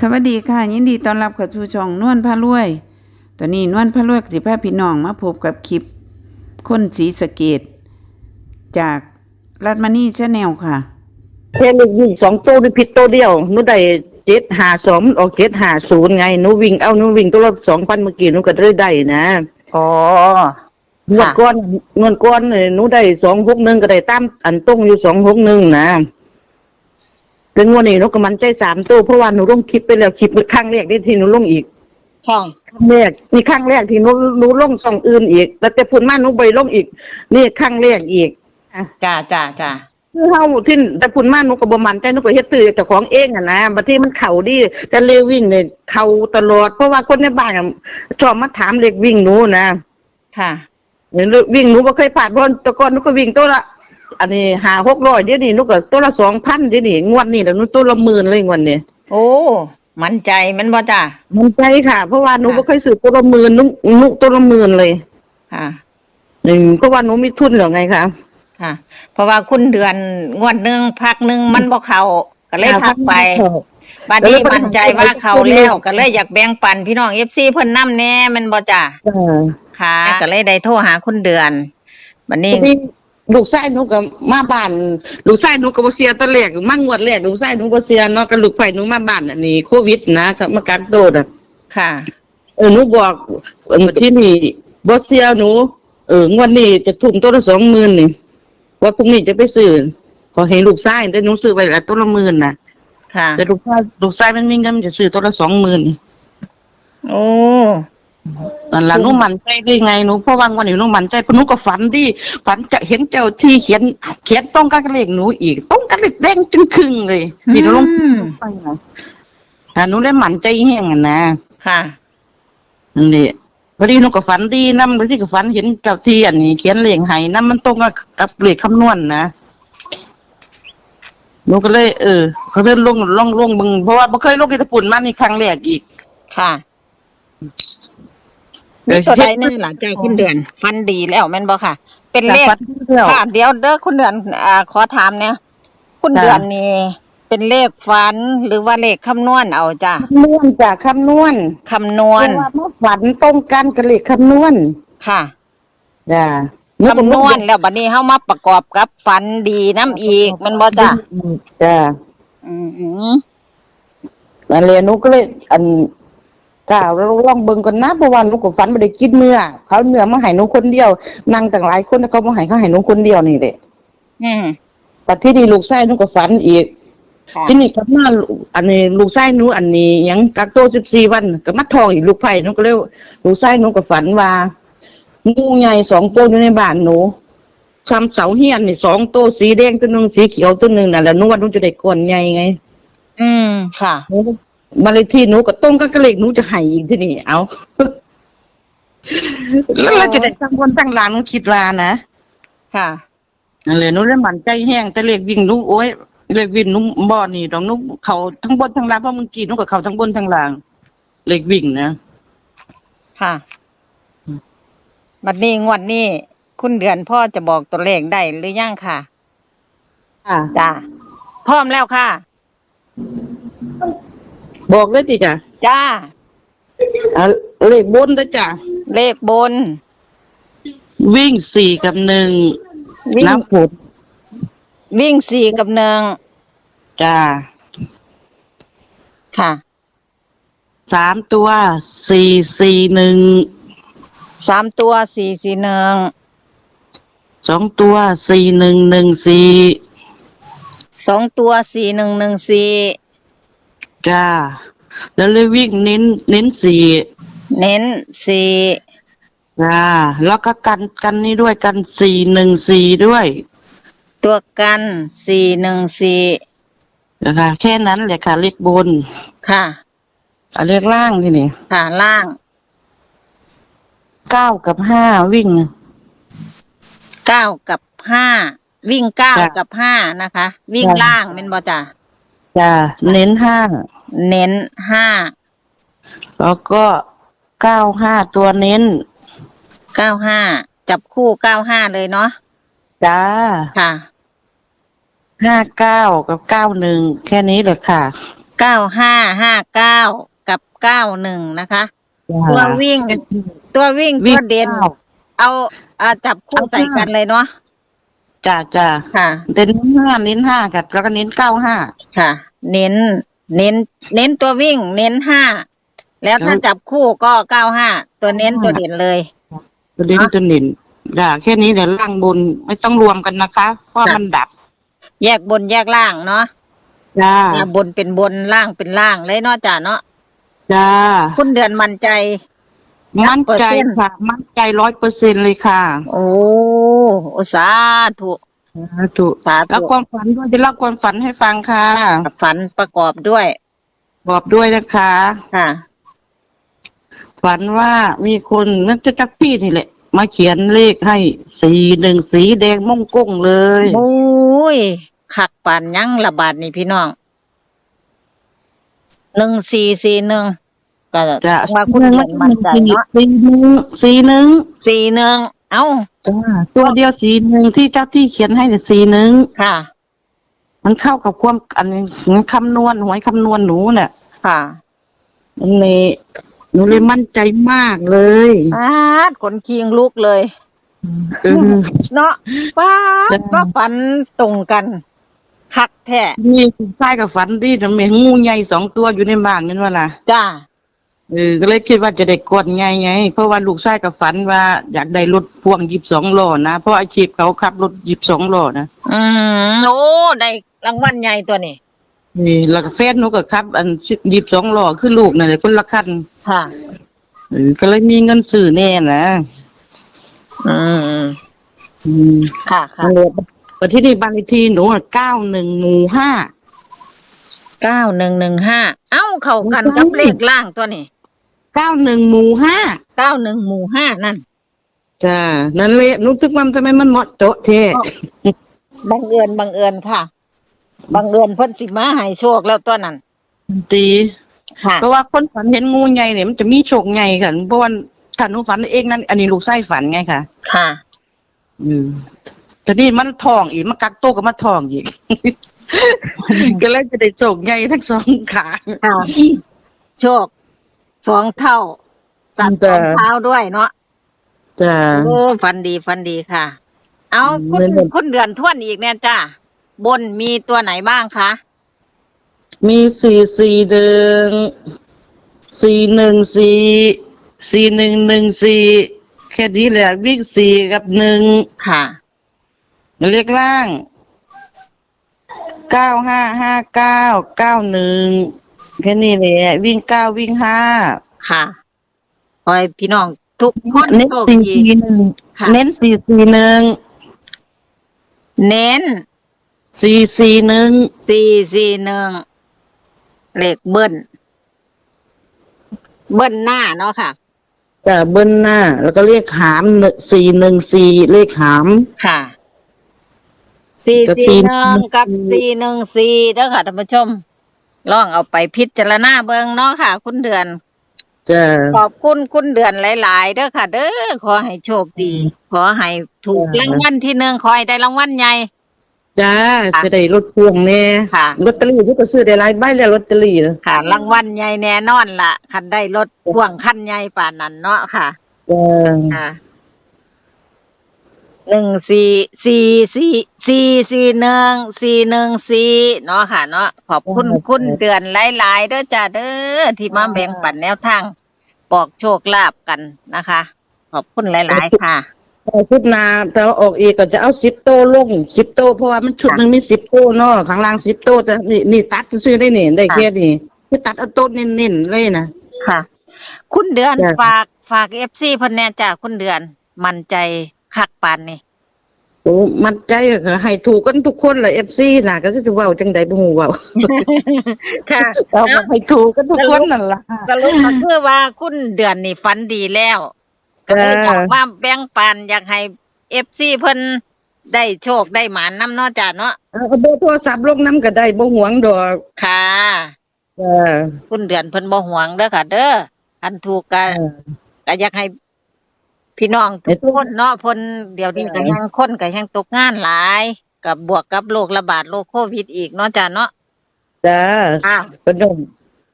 สวัสดีค่ะ ยินดีต้อนรับเข้าสู่ช่องนวลพารวย ตอนนี้นวลพารวยก็สิพาพี่น้องมาพบกับคลิปคนสีสะเกต จากรัฐมณีชาแนลค่ะแค่ลูกวิ่งสองตัวนี่ผิดตัวเดียวหนูได้เจ็ดหาสองออกเจ็ดหาศูนย์ไงหนูวิ่งเอาหนูวิ่งตัวละสองพันเมื่อกี้หนูก็ได้ได้นะอ๋องวดก้อนงวดก้อนเนี่ยหนูได้สองหกหนึ่งก็ได้ตามอันต้งอยู่สองหกหนึ่งนะ เป็นงวดนี้หนูก็มันใจสามตัวเพราะว่าหนูลงคลิปไปแล้วคลิปครั้งแรกที่ที่หนูลงอีกค่ะครั้งแรกนี่ครั้งแรกที่หนูหนูลงสองอื่นอีกแล้วแต่พุ่นมาหนูไปลงอีก นี่ครั้งแรกอีกจ้าจ้าจ้าคือเฮาที่แต่พุ่นมาหนูก็บ่มั่นใจหนูก็เฮ็ดตื้อเจ้าของเองอะนะบัดที่มันเข้าดีแต่เลขวิ่งเนี่ยเข้าตลอด เพราะว่าคนในบ้านอะชอบมาถามเลขวิ่งหนูนะค่ะ เนี่ยเลขวิ่งหนูบ่เคยผ่านเพราะแต่ก่อนหนูก็วิ่งตัวละ อันนี้5 600เดี๋ยวนี้หนูก็ตัวละ2,000เดี๋ยวนี้งวดนี้แล้วหนูตัวละหมื่นเลยงวดนี้โอ้ มั่นใจแมันบ่จ้ามันใจค่ะ เพราะว่าหนูค่ะ บ่เคยซื้อตัวละหมื่นหนูหนูตัวละหมื่นเลยค่ะอืมเพราะว่าหนูมีทุนแล้วไงคะ ค่ะ เพราะว่าคุณเดือนงวดหนึ่งพักหนึ่งมันบ่เข้าก็เลยพักไปบัดนี้มั่นใจว่าเข้าแล้วก็เลยอยากแบ่งปันพี่น้อง FC เพิ่นนํแน่แมันบ่จ้าจ้าค่ะ ก็เลยได้โทรหาคุณเดือนบัดนี้ นี่ ลูกชายหนูก็มาบ้านลูกชายหนูก็บ่เสียตอนแรกมางวดแรกลูกชายหนูบ่เสียเนาะก็ลูกไผหนูมาบ้านอันนี้โควิดนะครับมากักโตน่ะค่ะ เออหนูบอกเออที่นี่บ่เสียหนู เอองวดนี้จะทุ่มตัวละ20,000นี่ว่าพรุ่งนี้จะไปซื้อขอให้ลูกชายแต่หนูซื้อไว้ละตัวละหมื่นน่ะ ค่ะ แต่ลูกชายลูกชายมันมีเงินมันจะซื้อตัวละ20,000นี่โอ้ นั่นล่ะหนูมั่นใจได้ไงหนูเพราะว่างวันนี้หนูมั่นใจเพราะหนูก็ฝันดีฝันจะเห็นเจ้าที่เขียน เขียนตรงกันกับเลขหนูอีกตรงกันเลขแดงจึงครึ่งเลยที่หนูลงอืม ไปนะแต่หนูเลยมั่นใจแห้งอะนะค่ะ นั่นแหละพอดีหนูก็ฝันดีนำพอดีก็ฝันเห็นเจ้าที่อันนี้ เขียนเลขให้นำมันตรงกับกับเลขคำนวณนะหนูก็เลย เออเขาเล่นลงลงลงเบึงเพราะว่าบ่เคยลงที่ญี่ปุ่นมานี่ครั้งแรกอีก ค่ะเออ มีตัวใดแน่ล่ะจ้าคุณเดือน ฟันดีแล้วแม่นบ่ค่ะ เป็นเลขฝันดีแล้วค่ะ เดี๋ยวเด้อคุณเดือนอ่าขอถามเนี่ยคุณจ้ะเดือนนี่เป็นเลขฝันหรือว่าเลขคำนวณเอาจ้ะคำนวณจากคำนวณคำนวณเพราะว่ามาฝันตรงกันกับเลขคำนวณค่ะจ้าคำนวณแล้วบัดนี้เฮามาประกอบกับฝันดีน้ำอีกแมันบ่จ้ะจ้าอืมอืมนั่นเลยหนูก็เลยอัน ก้าวเราลองเบิ่งก่อนนะเพราะว่าหนูก็ฝันบ่ได้กินเนื้อเขาเนื้อมาให้หนูคนเดียวนั่งต่างหลายคนแล้วเขามาให้เขาให้หนูคนเดียวนี่แหละอืมแต่ที่นี่ลูกชายหนูก็ฝันอีกค่ะที่นี่กลับมาอันนี้ลูกชายหนูอันนี้หยังกักโตว14วันก็มาทองอีกลูกไผ่หนูก็เลยลูกชายหนูก็ฝันว่างูใหญ่สองตัวอยู่ในบ้านหนูคำเสาเฮียนนี่สองตัวสีแดงตัวหนึงสีเขียวตัวหนึงนั่นแหละหนูว่าหนูจะได้ก้อนใหญ่ไง อืมค่ะ มาเลยที่หนูก็ตรงกันกระเลกหนูจะให้อีกที่นี่ เอาแล้วเราจะได้ตั้งคนตั้งหลานหนูคิดว่านะค่ะนั่นเลยหนูเลยมั่นใจแห้งแต่เลขวิ่งหนูโอ้ยเลขวิ่งหนูบ่นี่ดอกหนูเขาทั้งบนทั้งล่างเพราะเมื่อกี้หนูก็เขาทั้งบนทั้งล่าง เลขวิ่งนะค่ะบัดนี้งวดนี้ คุณเดือนพ่อจะบอกตัวเลขได้หรือยังค่ะอ่าจ้าพร้อมแล้วค่ะ บอกเลยจิจ้ะจ้า อ่าเลขบนนะจ้ะ เลขบน วิ่งสี่กับหนึ่งวิ่งน้ำฝนวิ่งสี่กับหนึ่งจ้าค่ะสามตัวสี่สี่หนึ่งสามตัวสี่สี่หนึ่งสองตัวสี่หนึ่งหนึ่งสี่สองตัวสี่หนึ่งหนึ่งสี่ จ้า แล้วเลยวิ่งเน้น เน้นสี่เน้นสี่จ้า แล้วก็กันกันนี่ด้วยกันสี่หนึ่งสี่ด้วย ตัวกันสี่หนึ่งสี่นะคะแค่นั้นแหละค่ะ เลขบนค่ะ อะเลขล่างที่นี่ค่ะล่างเก้ากับห้าวิ่ง เก้ากับห้าวิ่งเก้าจ้ะ กับห้านะคะ วิ่งจ้ะล่างเป็นบอจ้ะ จ้าเน้นห้าเน้นห้าแล้วก็เก้าห้าตัวเน้นเก้าห้าจับคู่เก้าห้าเลยเนาะจ้าค่ะห้าเก้ากับเก้าหนึ่งแค่นี้เลยค่ะเก้าห้าห้าเก้ากับเก้าหนึ่งนะคะ ตัววิ่ง ตัววิ่งวิ่ตังวเด่นเก้าเอาอ่าจับคู่เอาใส่ค่ะกันเลยเนาะ จ้าจ้าค่ะ เน้นห้าเน้นห้าค่ะแล้วก็เน้นเก้าห้าค่ะ เน้น เน้น เน้นตัววิ่ง เน้นห้าแล้วถ้าแล้วจับคู่ก็เก้าห้าตัวเน้นตัวเด่นเลย ตัวเน้นตัวเน้นจ้าแค่นี้เดี๋ยวล่างบนไม่ต้องรวมกันนะคะเพราะมันดับ แยกบนแยกล่างเนาะจ้าอ่าบนเป็นบนล่างเป็นล่างเลยเนาะจ้ะเนาะจ้าคุณเดือนมั่นใจ มั่นใจเปอร์เซ็นต์ค่ะ มั่นใจร้อยเปอร์เซ็นเลยค่ะ โอ้โอสาธุสาธุสาแล้วธุความฝันด้วยจะเล่าความฝันให้ฟังค่ะฝันประกอบด้วยบอกด้วยนะคะค่ะ ฝันว่ามีคนนั่นจะจักพี่นี่แหละ มาเขียนเลขให้สีหนึ่งสีแดงม่วงก้งเลยโอ้ยขักปานยังระบาดนี่พี่น้องหนึ่งสี่สี่หนึ่ง ก็จะว่าคุณหนึ่งเดือนมั่นใจเนาะสีหนึ่งสีหนึ่งสี่หนึ่งเอ้าจ้าตัวเดียวสีหนึ่งที่เจ้าที่เขียนให้เนี่ยสีหนึ่งค่ะ มันเข้ากับความอันนี้คำนวณหวยคำนวณหนูเนี่ยค่ะอันนี้หนูเลยมั่นใจมากเลยป้าดขนคิงลุกเลยเออเนาะป้าดจ้ะว่าฝันตรงกันคักแท้นี่ใช่กับฝันดีแต่มีงูใหญ่สองตัวอยู่ในบ้านนั่นว่าล่ะจ้า เออก็เลยคิดว่าจะได้กดไงไง เพราะว่าลูกชายกับฝันว่าอยากได้รถพ่วงยิบสองล้อนะ เพราะอาชีพเขาขับรถยิบสองล้อนะอืมโอ้ได้รางวัลใหญ่ตัวนี้นี่แล้วก็แฟนหนูก็ขับ อันยิบสองล้อคือลูกนั่นแหละคนละคันค่ะเออก็เลยมีเงินซื้อแน่นะอืมอืมค่ะค่ะแต่ที่นี่บ้านเลขที่หนูเก้าหนึ่งหมู่ห้าเก้าหนึ่งหนึ่งห้าเอ้าเข้ากันกับเลขล่างตัวนี้ เก้าหนึ่งหมู่ห้าเก้าหนึ่งหมู่ห้านั่นจ้านั่นเลยหนูตึกมันทำไมมันเหมาะโจ๊ะเท่บังเอิญบังเอิญค่ะบังเอิญเพิ่นสิมาให้โชคแล้วตัวนั้นตีค่ะ เพราะว่าคนฝันเห็นงูใหญ่เนี่ยมันจะมีโชคใหญ่ค่ะเพราะว่าถ้าหนูฝันเองนั่นอันนี้ลูกไส้ฝันไงค่ะ ค่ะ อืมแต่นี่มันทองอีกมันกักโตกับมันทองอีก ก็เลยจะได้โชคใหญ่ทั้งสองขา ค่ะ โชค สองเท่า สัตว์สจ้ะองเท้าด้วยเนาะจ้าโอ้ฟันดีฟันดีค่ะ เอาอืมคุณเงินเดือนคุณเดือนทวนอีกเนี่ยจ้าบนมีตัวไหนบ้างคะมีสี่สี่หนึ่งสี่หนึ่งสี่สี่หนึ่งหนึ่งสี่แค่นี้แหละวิ่งสี่กับหนึ่งค่ะเรียกล่างเก้าห้าห้าเก้าเก้าหนึ่ง แค่นี้แหละวิ่งเก้าวิ่งห้าค่ะคอยพี่น้องทุกคนเน้นโชคสี่ดี สี่หนึ่งค่ะ เน้นสี่สี่หนึ่งเน้นสี่สี่หนึ่งสี่สี่หนึ่งเลขเบิ้ลเบิ้ลหน้าเนาะค่ะ แต่เบิ้ลหน้า แล้วก็เรียกหามสี่หนึ่งสี่เลขหาม ค่ะ สี่จะสี่สี่หนึ่งกับสี่หนึ่งสี่เด้อค่ะท่านผู้ชม ลองเอาไปพิจารณาเบิ่งเนาะค่ะ คุณเดือนจะขอบคุณคุณเดือนหลาย ๆ เด้อค่ะ เด้อขอให้โชคดี ขอให้ถูกรางวัลที่หนึ่งขอให้ได้รางวัลใหญ่ จ้าจะได้รถพ่วงแน่ค่ะ ลอตเตอรี่ที่ก็ซื้อได้หลายใบแล้วลอตเตอรี่นะค่ะรางวัลใหญ่แน่นอนล่ะคันได้รถพ่วงคันใหญ่ป่านนั้นเนาะค่ะจ้า ค่ะ หนึ่งสี่สี่สี่สี่สี่หนึ่งสี่หนึ่งสี่เนาะค่ะเนาะขอบคุณคุณเดือนหลายๆเด้อจ้าเด้อที่มาแบ่งปันแนวทางบอกโชคลาภกันนะคะ ขอบคุณหลายๆค่ะเอาชุดนาแต่ว่าออกอีกก็จะเอาสิบโตลงสิบโตเพราะว่ามันชุดหนึ่งมีสิบโตเนาะข้างล่างสิบโตแต่นี่นี่ตัดซื้อได้นี่ได้แค่นี้คือตัดเอาโตเน้นๆเลยนะ ค่ะ คุณเดือนจ้ะ ฝากฝากเอฟซีเพิ่นแน่จ้าคุณเดือน มั่นใจ คักปานนี่โอ้มันใจก็ให้ถูกกันทุกคนแหละเอฟซีน่ะ ก็จะเว้าจังใดบ่ฮู้เว้าค่ะเอามาให้ถูกกันทุกคนนั่นล่ะสรุปก็คือว่าคุณเดือนนี่ฝันดีแล้ว ก็เลยอยากว่าแบ่งปันอยากให้เอฟซีเพิ่นได้โชคได้หมานน้ำเนอจ้าเนาะเอาเบอร์โทรศัพท์ลงน้ำก็ได้บ่หวงดอกค่ะจ้าคุณเดือนเพิ่นบ่หวงเด้อค่ะ เด้ออันถูกก็ก็อยากให้ พี่น้องทุกคนเนาะเพิ่นเดี๋ยวนี้ก็ยังคนก็ยังตกงานหลาย กับบวกกับโรคระบาดโรคโควิดอีกเนาะจ้าเนาะจ้าอ้าวก็โดน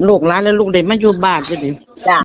ลูกหลานและลูกเด็กมาอยู่บ้านจ้ะดิจ้ะ